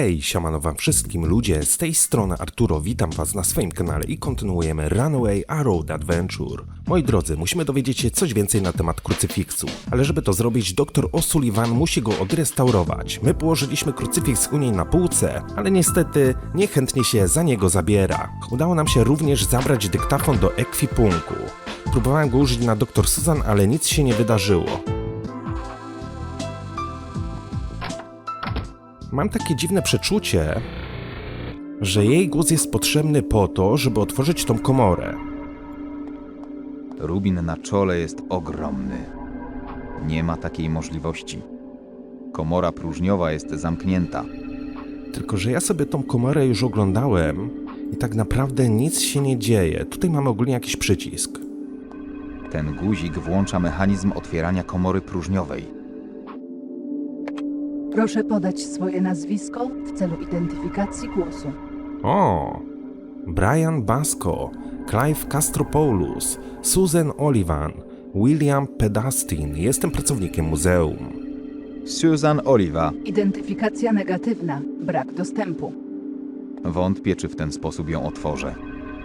Hej, siamano wam wszystkim ludzie, z tej strony Arturo, witam was na swoim kanale i kontynuujemy Runaway A Road Adventure. Moi drodzy, musimy dowiedzieć się coś więcej na temat krucyfiksu, ale żeby to zrobić, dr O'Sullivan musi go odrestaurować. My położyliśmy krucyfiks u niej na półce, ale niestety niechętnie się za niego zabiera. Udało nam się również zabrać dyktafon do ekwipunku. Próbowałem go użyć na dr Susan, ale nic się nie wydarzyło. Mam takie dziwne przeczucie, że jej głos jest potrzebny po to, żeby otworzyć tą komorę. Rubin na czole jest ogromny. Nie ma takiej możliwości. Komora próżniowa jest zamknięta. Tylko, że ja sobie tą komorę już oglądałem i tak naprawdę nic się nie dzieje. Tutaj mamy ogólnie jakiś przycisk. Ten guzik włącza mechanizm otwierania komory próżniowej. Proszę podać swoje nazwisko w celu identyfikacji głosu. O! Brian Basco, Clive Castropoulos, Susan Olivan, William Pedastin. Jestem pracownikiem muzeum. Susan Oliva. Identyfikacja negatywna. Brak dostępu. Wątpię, czy w ten sposób ją otworzę.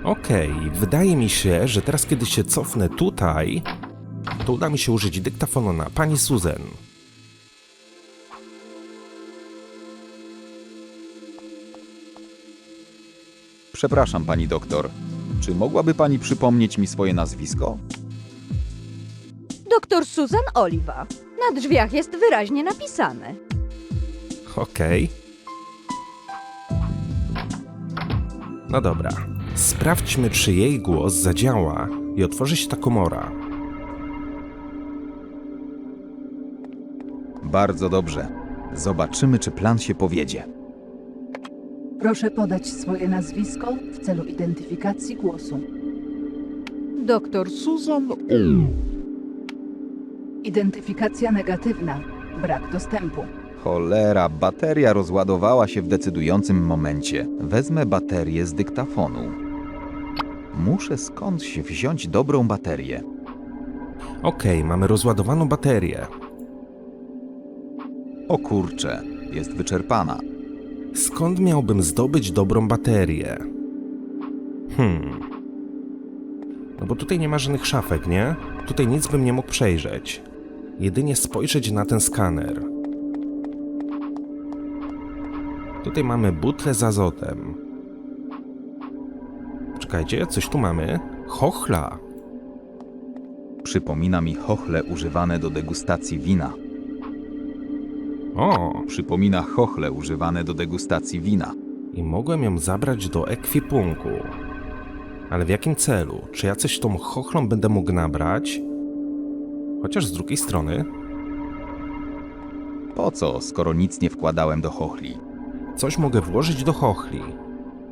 Okej, wydaje mi się, że teraz kiedy się cofnę tutaj, to uda mi się użyć dyktafonu na pani Susan. Przepraszam, pani doktor. Czy mogłaby pani przypomnieć mi swoje nazwisko? Doktor Susan Oliva. Na drzwiach jest wyraźnie napisane. Okej. No dobra. Sprawdźmy, czy jej głos zadziała i otworzy się ta komora. Bardzo dobrze. Zobaczymy, czy plan się powiedzie. Proszę podać swoje nazwisko w celu identyfikacji głosu. Doktor Susan Identyfikacja negatywna. Brak dostępu. Cholera, bateria rozładowała się w decydującym momencie. Wezmę baterię z dyktafonu. Muszę skądś wziąć dobrą baterię. Okej, mamy rozładowaną baterię. O kurcze, jest wyczerpana. Skąd miałbym zdobyć dobrą baterię? Hmm. No bo tutaj nie ma żadnych szafek, nie? Tutaj nic bym nie mógł przejrzeć. Jedynie spojrzeć na ten skaner. Tutaj mamy butlę z azotem. Czekajcie, coś tu mamy. Chochla. Przypomina mi chochle używane do degustacji wina. O, Przypomina chochle używane do degustacji wina. i mogłem ją zabrać do ekwipunku. Ale w jakim celu? Czy ja coś tą chochlą będę mógł nabrać? Chociaż z drugiej strony, Po co, skoro nic nie wkładałem do chochli? coś mogę włożyć do chochli.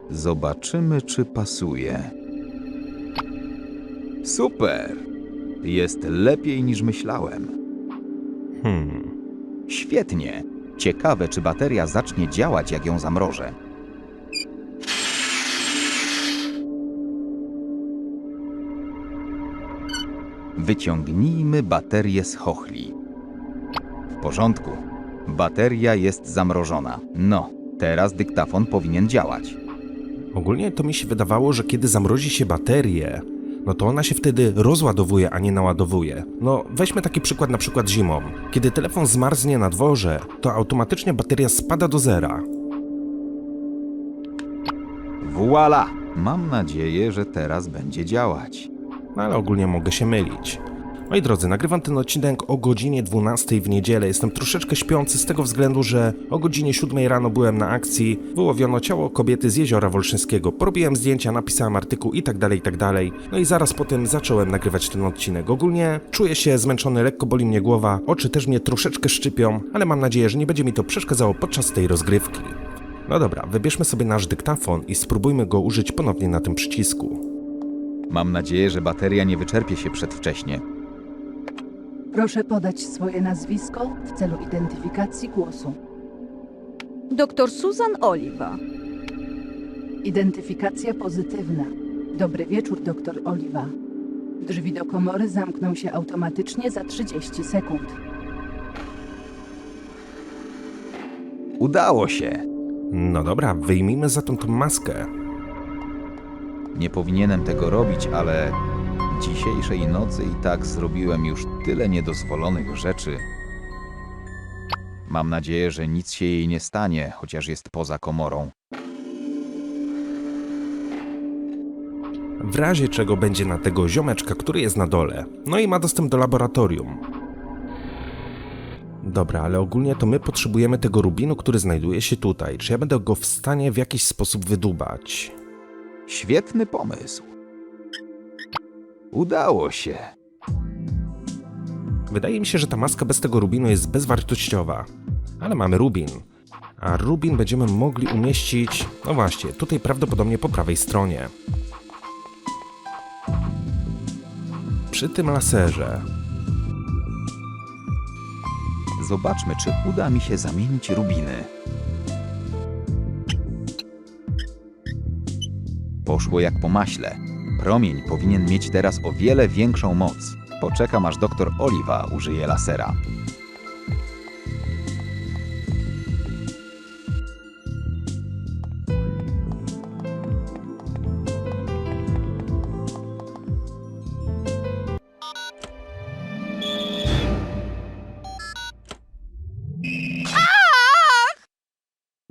Zobaczymy, czy pasuje. Super! Jest lepiej niż myślałem. Hmm, Świetnie. Ciekawe, czy bateria zacznie działać, jak ją zamrożę. Wyciągnijmy baterię z chochli. W porządku. Bateria jest zamrożona. No, teraz dyktafon powinien działać. ogólnie to mi się wydawało, że kiedy zamrozi się baterię, no to ona się wtedy rozładowuje, a nie naładowuje. No, weźmy taki przykład na przykład zimą. Kiedy telefon zmarznie na dworze, to automatycznie bateria spada do zera. Voila! Mam nadzieję, że teraz będzie działać. No ale ogólnie mogę się mylić. Moi drodzy, nagrywam ten odcinek o godzinie 12 w niedzielę. Jestem troszeczkę śpiący z tego względu, że o godzinie 7 rano byłem na akcji, wyłowiono ciało kobiety z jeziora Wolszyńskiego. Porobiłem zdjęcia, napisałem artykuł i tak dalej, i tak dalej. No i zaraz potem zacząłem nagrywać ten odcinek. Ogólnie czuję się zmęczony, lekko boli mnie głowa, oczy też mnie troszeczkę szczypią, ale mam nadzieję, że nie będzie mi to przeszkadzało podczas tej rozgrywki. No dobra, wybierzmy sobie nasz dyktafon i spróbujmy go użyć ponownie na tym przycisku. Mam nadzieję, że bateria nie wyczerpie się przedwcześnie. Proszę podać swoje nazwisko w celu identyfikacji głosu. Doktor Susan Oliva. Identyfikacja pozytywna. Dobry wieczór, doktor Oliwa. Drzwi do komory zamkną się automatycznie za 30 sekund. Udało się! No dobra, wyjmijmy zatem tą maskę. Nie powinienem tego robić, ale dzisiejszej nocy i tak zrobiłem już tyle niedozwolonych rzeczy. Mam nadzieję, że nic się jej nie stanie, chociaż jest poza komorą. W razie czego będzie na tego ziomeczka, który jest na dole. No i ma dostęp do laboratorium. Dobra, ale ogólnie to my potrzebujemy tego rubinu, który znajduje się tutaj. Czy ja będę go w stanie w jakiś sposób wydubać? Świetny pomysł. Udało się. Wydaje mi się, że ta maska bez tego rubinu jest bezwartościowa. Ale mamy rubin. A rubin będziemy mogli umieścić, no właśnie, tutaj prawdopodobnie po prawej stronie. Przy tym laserze. Zobaczmy, czy uda mi się zamienić rubiny. Poszło jak po maśle. Promień powinien mieć teraz o wiele większą moc. Poczekam aż doktor Oliwa użyje lasera.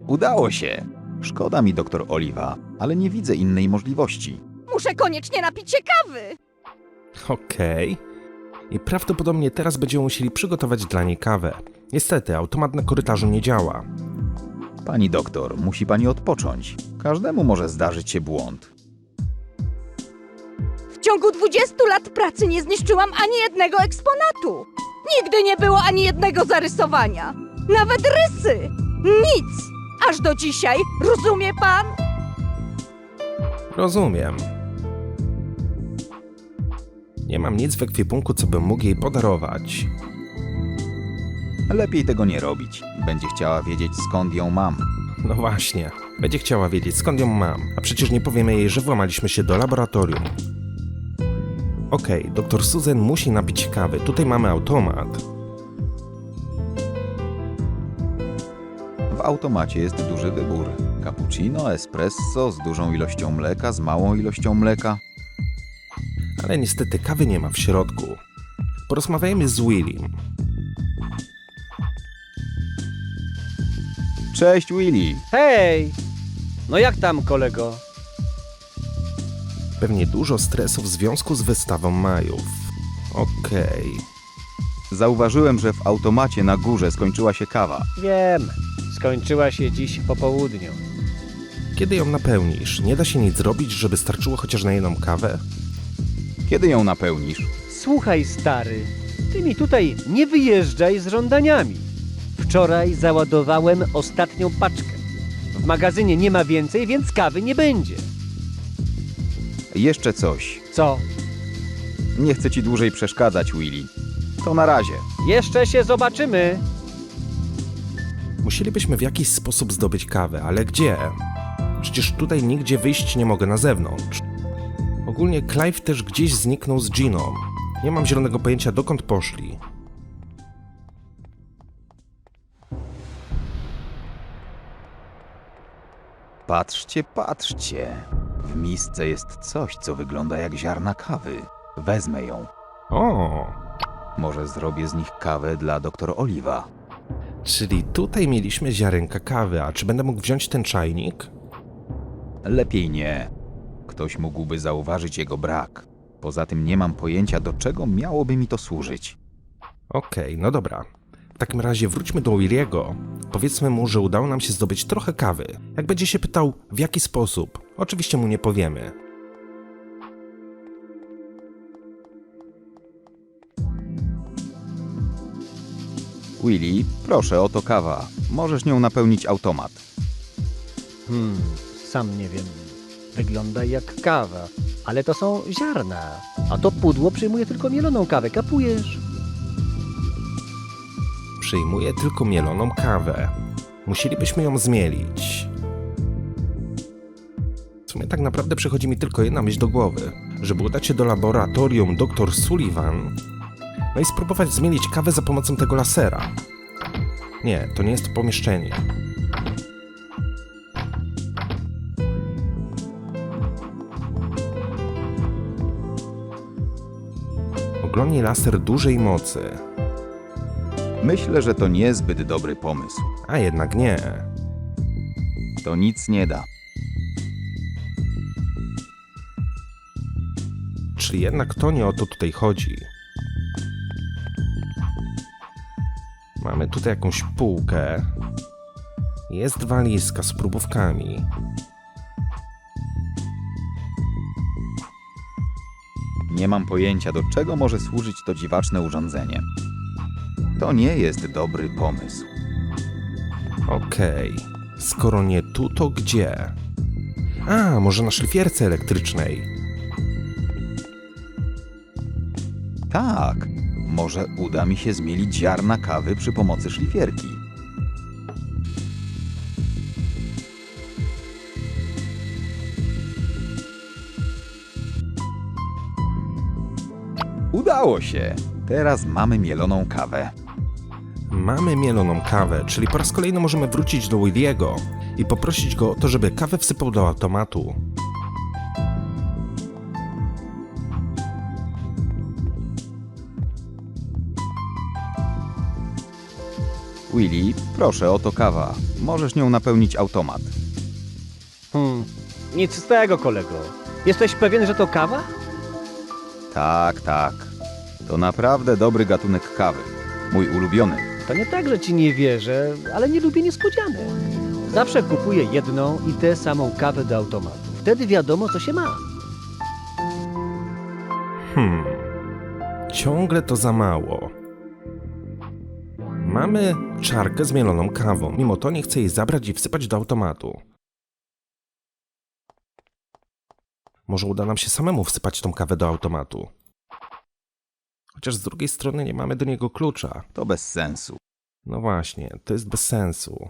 Udało się! Szkoda mi doktor Oliwa, ale nie widzę innej możliwości. Muszę koniecznie napić się kawy. Okej. I prawdopodobnie teraz będziemy musieli przygotować dla niej kawę. Niestety, automat na korytarzu nie działa. Pani doktor, musi pani odpocząć. Każdemu może zdarzyć się błąd. W ciągu 20 lat pracy nie zniszczyłam ani jednego eksponatu. Nigdy nie było ani jednego zarysowania. Nawet rysy. Nic. Aż do dzisiaj. Rozumie pan? Rozumiem. Nie mam nic w ekwipunku, co bym mógł jej podarować. Lepiej tego nie robić. Będzie chciała wiedzieć skąd ją mam. No właśnie, będzie chciała wiedzieć skąd ją mam, a przecież nie powiemy jej, że włamaliśmy się do laboratorium. Okej, doktor Susan musi napić kawy. Tutaj mamy automat. W automacie jest duży wybór. Cappuccino, espresso z dużą ilością mleka, z małą ilością mleka. Ale niestety kawy nie ma w środku. Porozmawiajmy z Willim. Cześć Willy! Hej! No jak tam, kolego? Pewnie dużo stresu w związku z wystawą Majów. Okej. Zauważyłem, że w automacie na górze skończyła się kawa. Wiem, skończyła się dziś po południu. Kiedy ją napełnisz? Nie da się nic zrobić, żeby starczyło chociaż na jedną kawę? Kiedy ją napełnisz? Słuchaj, stary, ty mi tutaj nie wyjeżdżaj z żądaniami. Wczoraj załadowałem ostatnią paczkę. W magazynie nie ma więcej, więc kawy nie będzie. Jeszcze coś. Co? Nie chcę ci dłużej przeszkadzać, Willy. To na razie. Jeszcze się zobaczymy. Musielibyśmy w jakiś sposób zdobyć kawę, ale gdzie? Przecież tutaj nigdzie wyjść nie mogę na zewnątrz. Ogólnie Clive też gdzieś zniknął z Giną. Nie mam zielonego pojęcia dokąd poszli. Patrzcie, patrzcie. W misce jest coś, co wygląda jak ziarna kawy. Wezmę ją. O, Może zrobię z nich kawę dla doktor Oliwa. czyli tutaj mieliśmy ziarenka kawy, a czy będę mógł wziąć ten czajnik? Lepiej nie. Ktoś mógłby zauważyć jego brak. Poza tym nie mam pojęcia, do czego miałoby mi to służyć. Okej, no dobra. W takim razie wróćmy do Williego. Powiedzmy mu, że udało nam się zdobyć trochę kawy. Jak będzie się pytał, w jaki sposób, oczywiście mu nie powiemy. Willy, proszę, oto kawa. Możesz nią napełnić automat. Hmm, sam nie wiem. Wygląda jak kawa, ale to są ziarna. A to pudło przyjmuje tylko mieloną kawę, kapujesz? Przyjmuje tylko mieloną kawę. Musielibyśmy ją zmielić. W sumie tak naprawdę przychodzi mi tylko jedna myśl do głowy. Żeby udać się do laboratorium dr Sullivan, no i spróbować zmielić kawę za pomocą tego lasera. Nie, to nie jest to pomieszczenie. Oglądnie laser dużej mocy. Myślę, że to niezbyt dobry pomysł. A jednak nie. To nic nie da. Czyli jednak to nie o to tutaj chodzi. Mamy tutaj jakąś półkę. Jest walizka z próbówkami. Nie mam pojęcia, do czego może służyć to dziwaczne urządzenie. To nie jest dobry pomysł. Okej. Skoro nie tu, to gdzie? A, może na szlifierce elektrycznej. Tak, może uda mi się zmielić ziarna kawy przy pomocy szlifierki. Udało się! Teraz mamy mieloną kawę. Mamy mieloną kawę, czyli po raz kolejny możemy wrócić do Williego i poprosić go o to, żeby kawę wsypał do automatu. Willy, proszę, oto kawa. Możesz nią napełnić automat. Hmm, nic z tego, kolego. Jesteś pewien, że to kawa? Tak, tak. To naprawdę dobry gatunek kawy. Mój ulubiony. To nie tak, że ci nie wierzę, ale nie lubię niespodzianek. Zawsze kupuję jedną i tę samą kawę do automatu. Wtedy wiadomo, co się ma. Hmm. Ciągle to za mało. Mamy czarkę z mieloną kawą, mimo to nie chcę jej zabrać i wsypać do automatu. Może uda nam się samemu wsypać tą kawę do automatu. Chociaż z drugiej strony nie mamy do niego klucza. To bez sensu. No właśnie, to jest bez sensu.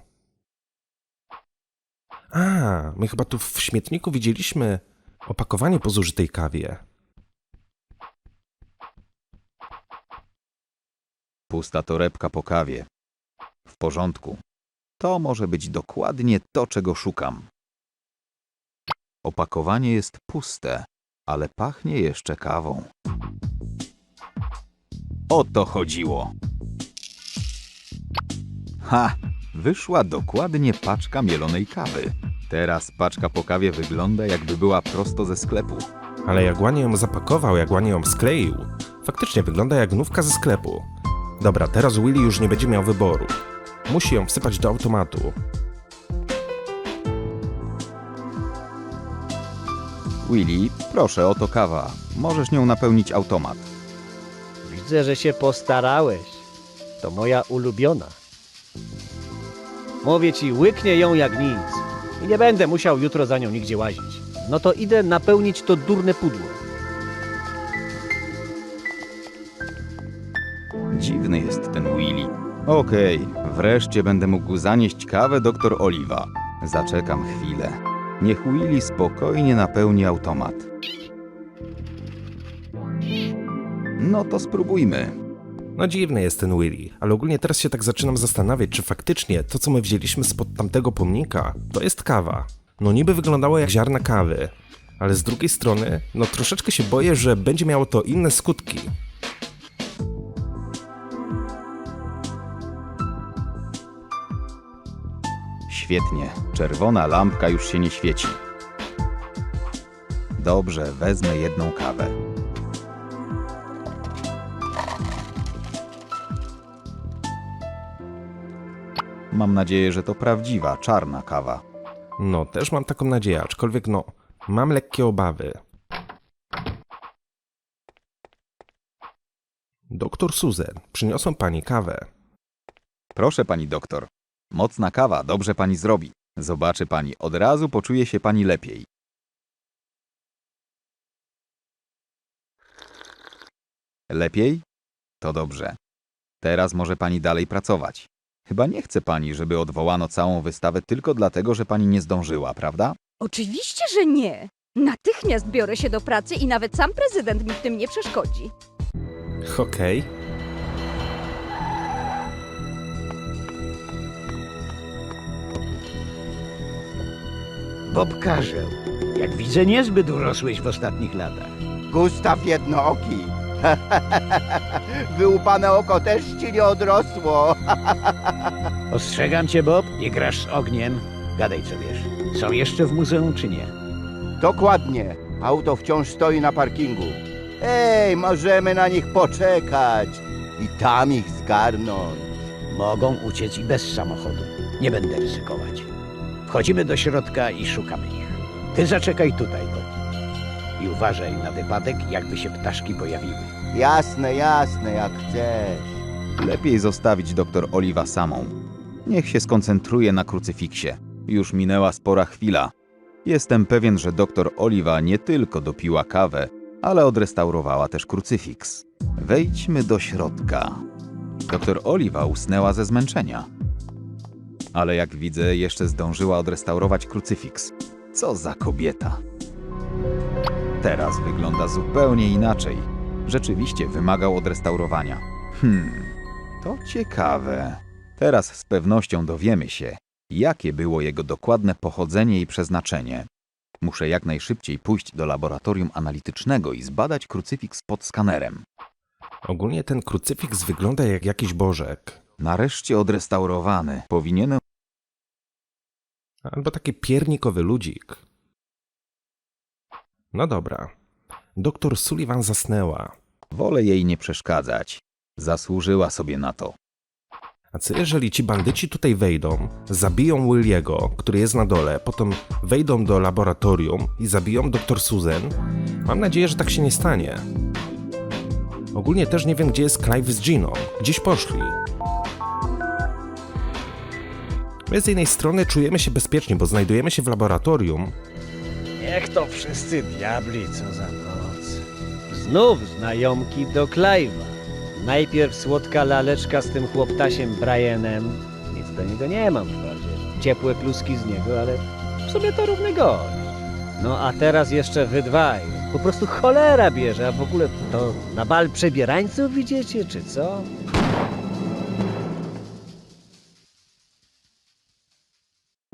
A, my chyba tu w śmietniku widzieliśmy opakowanie po zużytej kawie. Pusta torebka po kawie. W porządku. To może być dokładnie to, czego szukam. Opakowanie jest puste, ale pachnie jeszcze kawą. O to chodziło. Ha! Wyszła dokładnie paczka mielonej kawy. Teraz paczka po kawie wygląda jakby była prosto ze sklepu. Ale jak ładnie ją zapakował, jak ładnie ją skleił, faktycznie wygląda jak nówka ze sklepu. Dobra, teraz Willy już nie będzie miał wyboru. Musi ją wsypać do automatu. Willy, proszę, oto kawa. Możesz nią napełnić automat. Widzę, że się postarałeś. To moja ulubiona. Mówię ci, łyknie ją jak nic. I nie będę musiał jutro za nią nigdzie łazić. No to idę napełnić to durne pudło. Dziwny jest ten Willy. Okej, wreszcie będę mógł zanieść kawę doktor Oliwa. Zaczekam chwilę. Niech Willy spokojnie napełni automat. No to spróbujmy. No dziwny jest ten Willy, ale ogólnie teraz się tak zaczynam zastanawiać, czy faktycznie to, co my wzięliśmy spod tamtego pomnika, to jest kawa. No niby wyglądało jak ziarna kawy, ale z drugiej strony, no troszeczkę się boję, że będzie miało to inne skutki. Świetnie, czerwona lampka już się nie świeci. Dobrze, wezmę jedną kawę. Mam nadzieję, że to prawdziwa, czarna kawa. No, też mam taką nadzieję, aczkolwiek no, mam lekkie obawy. Doktor Susan, przyniosłem pani kawę. Proszę pani doktor. Mocna kawa dobrze pani zrobi. Zobaczy pani, od razu poczuje się pani lepiej. Lepiej? To dobrze. Teraz może pani dalej pracować. Chyba nie chce pani, żeby odwołano całą wystawę tylko dlatego, że pani nie zdążyła, prawda? Oczywiście, że nie. Natychmiast biorę się do pracy i nawet sam prezydent mi w tym nie przeszkodzi. Okej. Bob Karzeł, jak widzę, niezbyt urosłeś w ostatnich latach. Gustaw Jednooki. Wyłupane oko też ci nie odrosło. Ostrzegam cię, Bob, nie grasz z ogniem. Gadaj co wiesz. Są jeszcze w muzeum czy nie? Dokładnie. Auto wciąż stoi na parkingu. Ej, możemy na nich poczekać i tam ich zgarnąć. Mogą uciec i bez samochodu. Nie będę ryzykować. Wchodzimy do środka i szukamy ich. Ty zaczekaj tutaj, Bob. I uważaj na wypadek, jakby się ptaszki pojawiły. Jasne, jasne, jak chcesz. Lepiej zostawić doktor Oliwa samą. Niech się skoncentruje na krucyfiksie. Już minęła spora chwila. Jestem pewien, że doktor Oliwa nie tylko dopiła kawę, ale odrestaurowała też krucyfiks. Wejdźmy do środka. Doktor Oliwa usnęła ze zmęczenia. Ale jak widzę, jeszcze zdążyła odrestaurować krucyfiks. Co za kobieta. Teraz wygląda zupełnie inaczej. Rzeczywiście wymagał odrestaurowania. Hmm, to ciekawe. Teraz z pewnością dowiemy się, jakie było jego dokładne pochodzenie i przeznaczenie. Muszę jak najszybciej pójść do laboratorium analitycznego i zbadać krucyfiks pod skanerem. Ogólnie ten krucyfiks wygląda jak jakiś bożek. Nareszcie odrestaurowany. Powinienem Albo taki piernikowy ludzik. No dobra. Doktor Sullivan zasnęła. wolę jej nie przeszkadzać. Zasłużyła sobie na to. A co jeżeli ci bandyci tutaj wejdą, zabiją Williego, który jest na dole, potem wejdą do laboratorium i zabiją dr Susan? Mam nadzieję, że tak się nie stanie. Ogólnie też nie wiem, gdzie jest Clive z Giną. Gdzieś poszli. My z jednej strony czujemy się bezpiecznie, bo znajdujemy się w laboratorium, Niech to wszyscy diabli, co za noc. Znów znajomki do Clive'a. Najpierw słodka laleczka z tym chłoptasiem Brianem. Nic do niego nie mam wprawdzie. Ciepłe pluski z niego, ale w sumie to równy gość. No a teraz jeszcze wy dwaj. Po prostu cholera bierze, a w ogóle to na bal przebierańców widzicie, czy co?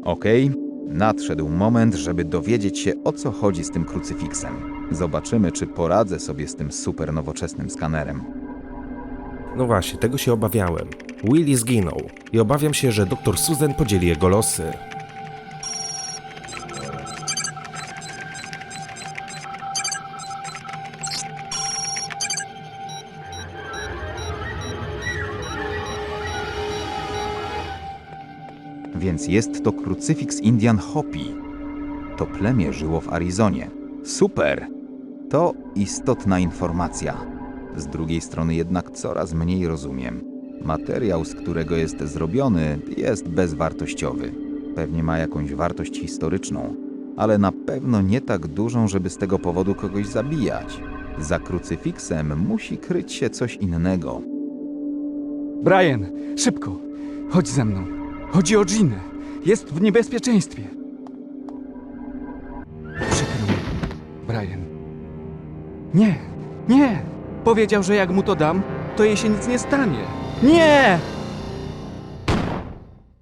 Okej, nadszedł moment, żeby dowiedzieć się o co chodzi z tym krucyfiksem. Zobaczymy, czy poradzę sobie z tym super nowoczesnym skanerem. No właśnie, tego się obawiałem. Willy zginął i obawiam się, że dr Susan podzieli jego losy. Jest to krucyfiks Indian Hopi. To plemię żyło w Arizonie. Super! To istotna informacja. Z drugiej strony jednak coraz mniej rozumiem. Materiał, z którego jest zrobiony, jest bezwartościowy. Pewnie ma jakąś wartość historyczną, ale na pewno nie tak dużą, żeby z tego powodu kogoś zabijać. Za krucyfiksem musi kryć się coś innego. Brian, szybko! Chodź ze mną. Chodzi o Ginę. Jest w niebezpieczeństwie. Przykro mi, Brian. Nie, nie! Powiedział, że jak mu to dam, to jej się nic nie stanie. Nie!